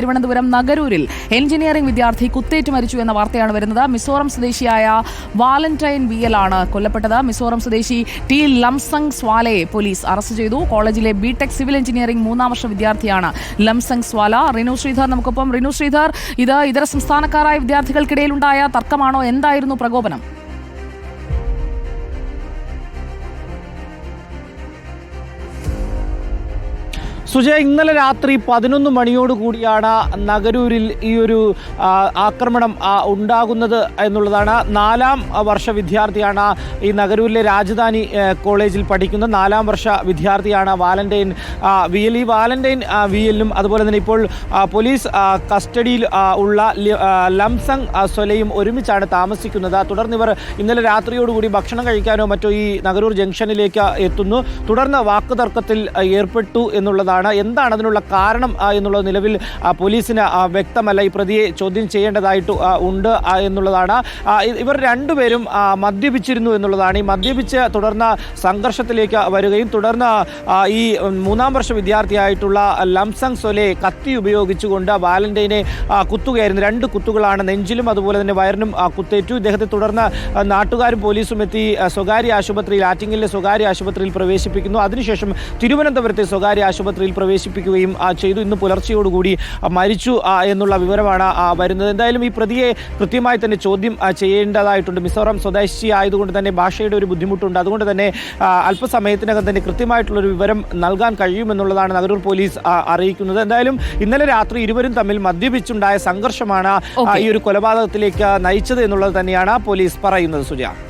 Thiruvananthapuram നഗരൂരിൽ engineering വിദ്യാർത്ഥി കുത്തേറ്റ് മരിച്ചു എന്ന വാർത്തയാണ് വരുന്നത്. മിസോറം സ്വദേശിയായ വാലന്റൈൻ വി എൽ ആണ് കൊല്ലപ്പെട്ടത്. മിസോറം സ്വദേശി ടി ലംസങ് സ്വാലയെ പോലീസ് അറസ്റ്റ് ചെയ്തു. കോളേജിലെ ബിടെക് സിവിൽ എഞ്ചിനീയറിംഗ് മൂന്നാം വർഷ വിദ്യാർത്ഥിയാണ് ലംസങ് സ്വാല. റിനു ശ്രീധർ നമുക്കൊപ്പം. റിനു ശ്രീധർ ഇത് ഇതര സംസ്ഥാനക്കാരായ വിദ്യാർത്ഥികൾക്കിടയിലുണ്ടായ തർക്കമാണോ? എന്തായിരുന്നു പ്രകോപനം? സുജയ ഇന്നലെ രാത്രി പതിനൊന്ന് മണിയോട് കൂടിയാണ് നഗരൂരിൽ ഈ ഒരു ആക്രമണം ഉണ്ടാകുന്നത് എന്നുള്ളതാണ്. നാലാം വർഷ വിദ്യാർത്ഥിയാണ് ഈ നഗരൂരിലെ രാജധാനി കോളേജിൽ പഠിക്കുന്ന നാലാം വർഷ വിദ്യാർത്ഥിയാണ് വാലന്റൈൻ വി എൽ ഈ വാലന്റൈൻ വി എല്ലും അതുപോലെ തന്നെ ഇപ്പോൾ പോലീസ് കസ്റ്റഡിയിൽ ഉള്ള ലംസങ് സൊലയും ഒരുമിച്ചാണ് താമസിക്കുന്നത്. തുടർന്ന് ഇവർ ഇന്നലെ രാത്രിയോടുകൂടി ഭക്ഷണം കഴിക്കാനോ മറ്റോ ഈ നഗരൂർ ജംഗ്ഷനിലേക്ക് എത്തുന്നു. തുടർന്ന് വാക്കുതർക്കത്തിൽ ഏർപ്പെട്ടു എന്നുള്ളതാണ് എന്താണ് അതിനുള്ള കാരണം എന്നുള്ളത് നിലവിൽ പോലീസിന് വ്യക്തമല്ല. ഈ പ്രതിയെ ചോദ്യം ചെയ്യേണ്ടതായിട്ട് ഉണ്ട് എന്നുള്ളതാണ്. ഇവർ രണ്ടുപേരും മദ്യപിച്ചിരുന്നു എന്നുള്ളതാണ്. ഈ മദ്യപിച്ച് തുടർന്ന് സംഘർഷത്തിലേക്ക് വരികയും തുടർന്ന് ഈ മൂന്നാം വർഷ വിദ്യാർത്ഥിയായിട്ടുള്ള ലംസങ് സൊലെ കത്തി ഉപയോഗിച്ചുകൊണ്ട് വാലന്റൈനെ കുത്തുകയായിരുന്നു. രണ്ട് കുത്തുകളാണ് നെഞ്ചിലും അതുപോലെ തന്നെ വയറിനും കുത്തേറ്റു. ഇദ്ദേഹത്തെ തുടർന്ന് നാട്ടുകാരും പോലീസും എത്തി സ്വകാര്യ ആശുപത്രിയിൽ ആറ്റിങ്ങലിലെ സ്വകാര്യ ആശുപത്രിയിൽ പ്രവേശിപ്പിക്കുന്നു. അതിനുശേഷം തിരുവനന്തപുരത്തെ സ്വകാര്യ ആശുപത്രിയിൽ പ്രവേശിപ്പിക്കുകയും ആ, ചെയ്തു. ഇന്ന് പുലർച്ചയോടുകൂടി മരിച്ചു എന്നുള്ള വിവരമാണ് വരുന്നത്. എന്തായാലും ഈ പ്രതിയെ കൃത്യമായി തന്നെ ചോദ്യം ചെയ്യേണ്ടതായിട്ടുണ്ട്. മിസോറാം സ്വദേശി ആയതുകൊണ്ട് തന്നെ ഭാഷയുടെ ഒരു ബുദ്ധിമുട്ടുണ്ട്. അതുകൊണ്ട് തന്നെ അല്പസമയത്തിനകം തന്നെ കൃത്യമായിട്ടുള്ളൊരു വിവരം നൽകാൻ കഴിയുമെന്നുള്ളതാണ് നഗരൂർ പോലീസ് അറിയിക്കുന്നത്. എന്തായാലും ഇന്നലെ രാത്രി ഇരുവരും തമ്മിൽ മദ്യപിച്ചുണ്ടായ സംഘർഷമാണ് ഈ ഒരു കൊലപാതകത്തിലേക്ക് നയിച്ചത് എന്നുള്ളത് തന്നെയാണ് പോലീസ് പറയുന്നത് സുജ.